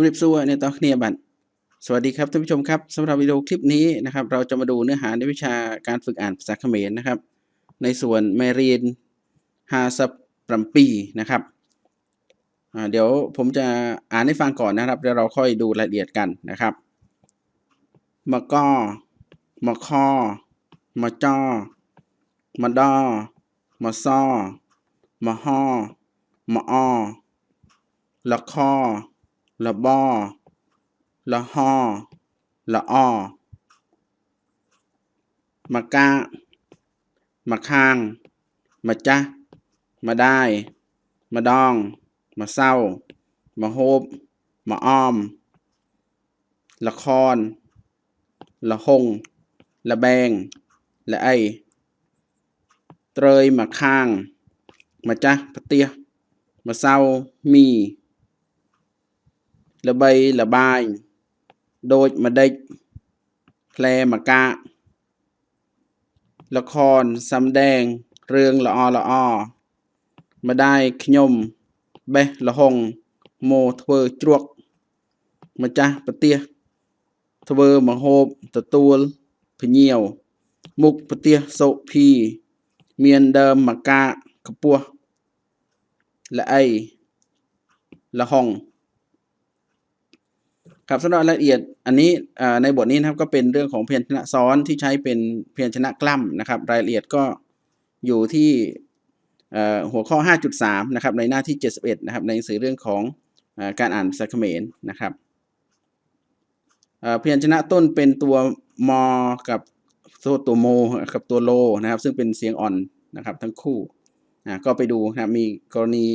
มริบซัวในตอนนี้บันสวัสดีครับท่านผู้ชมครับสำหรับวิดีโอคลิปนี้นะครับ เราจะมาดูเนื้อหาในวิชาการฝึกอ่านภาษาเขมรนะครับ ในส่วนแมรีนฮาซับปรัมปีนะครับเดี๋ยวผมจะอ่านให้ฟังก่อนนะครับแล้วเราค่อยดูรายละเอียดกันนะครับมะกอมะคอมะจ้อมะดอมะซ้อมะฮอมะอ้อละคอ ល្បល្ហល្អម្កាម្ខាងម្ចាស់ម្ដាយម្ដងម្សៅម្ហូបម្អមល្ខនល្ហុងល្បែងល្អីត្រើយម្ខាងម្ចាស់ផ្ទះម្សៅមី ល្បីល្បាញដូចម្ដេចផ្លែមកាល្ខនសំដែងរឿងល្អល្អម្ដាយខ្ញុំបេះលហុងមកធ្វើជ្រក់ម្ចាស់ប្រទេសធ្វើមហូបទទួលភញាវមុខប្រទេសសុភី មានដើមមកាកពស់ល្អីលហុង ครับสำหรับรายละเอียดอันนี้ในบทนี้นะครับก็เป็นเรื่องของเพยัญชนะซ้อนที่ใช้เป็นเพยัญชนะกล้ำนะครับ รายละเอียดก็อยู่ที่หัวข้อ 5.3 นะครับในหน้าที่ 71 นะครับในหนังสือเรื่องของอการอ่านภาษาเขมรนะครับเอ่อพยัญชนะต้นเป็นตัวมอกับตัวตัวโมกับตัวโลนะครับ ซึ่งเป็นเสียงอ่อนนะครับทั้งคู่ก็ไปดูนะมีกรณี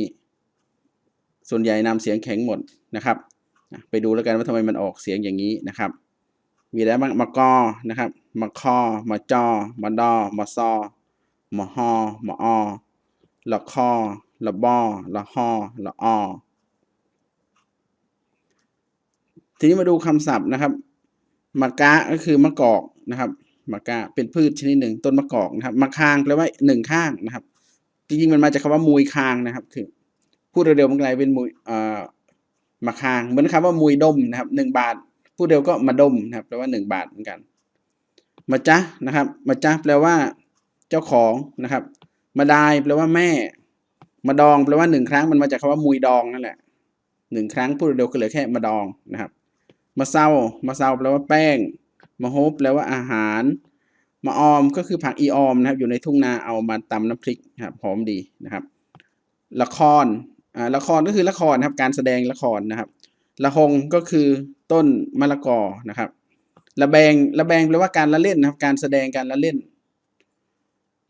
ส่วนใหญ่นำเสียงแข็งหมดนะครับ อะไปดูแล้วกันว่าทำไมมันออกเสียงอย่างนี้นะครับ มีอะไรบ้างมะกอนะครับมะคอมะจอมะดอมะซอมะฮอมะออละคอละบอละฮอละออทีนี้มาดูคำศัพท์นะครับมะกะก็คือมะกอกนะครับมะกะเป็นพืชชนิดหนึ่งต้นมะกอกนะครับมะคางแปลว่าหนึ่งข้างนะครับ จริงๆมันมาจากคำว่ามุยคางนะครับ คือพูดเร็วๆมันกลายเป็นมุยเอ่อ มาคาง เหมือนคำว่ามุยดมนะครับหนึ่งบาทพูดเร็วก็มาดมนะครับแปลว่าหนึ่งบาทเหมือนกัน มาจ้ะนะครับ มาจ้ะแปลว่า เจ้าของนะครับ มาดายแปลว่าแม่ มาดองแปลว่าหนึ่งครั้งมันมาจากคำว่ามุยดองนั่นแหละหนึ่งครั้งพูดเร็วก็เหลือแค่มาดองนะครับ มาเศร้ามาเศร้าแปลว่าแป้ง มาโฮบแปลว่าอาหาร มาออมก็คือผักอีออมนะครับ อยู่ในทุ่งนาเอามาตำน้ำพริกครับหอมดีนะครับ ละคร อ่าละครก็คือละครนะครับ การแสดงละครนะครับ ละหงก็คือต้นมะละกอนะครับ ละแบงละแบงแปลว่าการละเล่นนะครับ การแสดงการละเล่น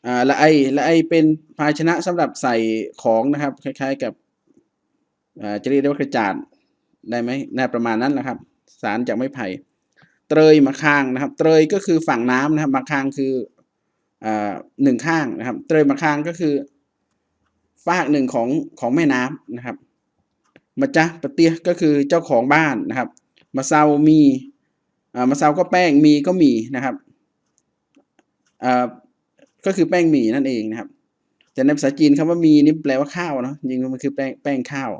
อ่าละไอละไอเป็นภาชนะสำหรับใส่ของนะครับ คล้ายๆกับอ่าจะเรียกได้ว่ากระจาดได้ไหมน่าประมาณนั้นแหละครับ สารจากไม้ไผ่เตยมาข้างนะครับ เตยก็คือฝั่งน้ำนะครับมาข้างคืออ่าหนึ่งข้างนะครับ เตยมาข้างก็คือ ฝากหนึ่งของของแม่น้ำนะครับมาจ้ะปะเตียก็คือเจ้าของบ้านนะครับ มาเซามีอ่ามาเซาก็แป้งมีก็มีนะครับอ่าก็คือแป้งหมี่นั่นเองนะครับ แต่ในภาษาจีนคำว่ามีนี่แปลว่าข้าวเนาะจริงมันคือแป้งแป้งข้าว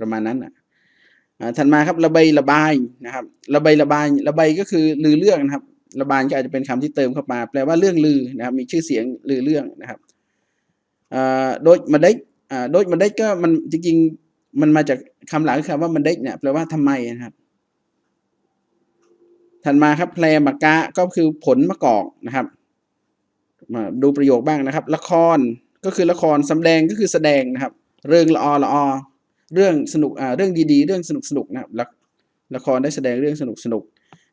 ประมาณนั้นอะอ่าถัดมาครับระบายระบายนะครับ ระบายระบายระบายก็คือลือเรื่องนะครับ ระบายก็อาจจะเป็นคำที่เติมเข้ามา แปลว่าเรื่องลือนะครับ มีชื่อเสียงลือเรื่องนะครับอ่าโดยมาได้ อ่าโดยมาได้ก็มันจริงๆ มันมาจากคำหลังคือคำว่ามันได้เนี่ยแปลว่าทำไมนะครับ ถัดมาครับแพลมากะก็คือผลมะกอกนะครับ มาดูประโยคบ้างนะครับ ละครก็คือละครสำแดงก็คือแสดงนะครับ เรื่องละออละออเรื่องสนุกอ่าเรื่องดีๆ เรื่องสนุกสนุกนะครับละละครได้แสดงเรื่องสนุกสนุก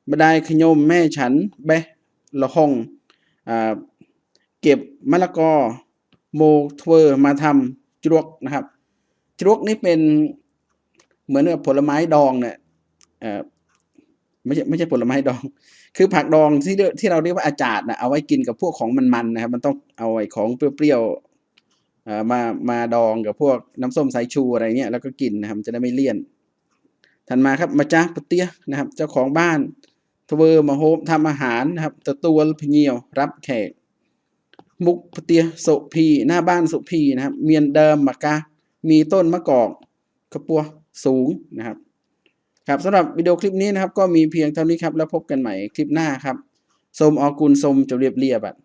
บดายขยมแม่ฉันแบะละหองอ่าเก็บมะละกอโมทเวอร์มาทำ จรวกนะครับ จรวกนี่เป็นเหมือนกับผลไม้ดองเนี่ยไม่ใช่ไม่ใช่ผลไม้ดอง คือผักดองที่ที่เราเรียกว่าอาจารย์นะเอาไว้กินกับพวกของมันๆนะครับ มันต้องเอาไอ้ของเปรี้ยวๆมามาดองกับพวกน้ำส้มสายชูอะไรเงี้ยแล้วก็กินนะครับจะได้ไม่เลี่ยนถัดมาครับมาจ้าปเตียนะครับ เจ้าของบ้านทเวอร์มาโฮมทำอาหารนะครับตะตัวพเงียว รับแขก มุกเตียสุพีหน้าบ้านสุพีนะครับ เมียนเดิมมากะมีต้นมะกอกกระปัวสูงนะครับครับสำหรับวิดีโอคลิปนี้นะครับ ก็มีเพียงเท่านี้ครับ แล้วพบกันใหม่คลิปหน้าครับสมอกุลสมจะเรียบเรียบอะ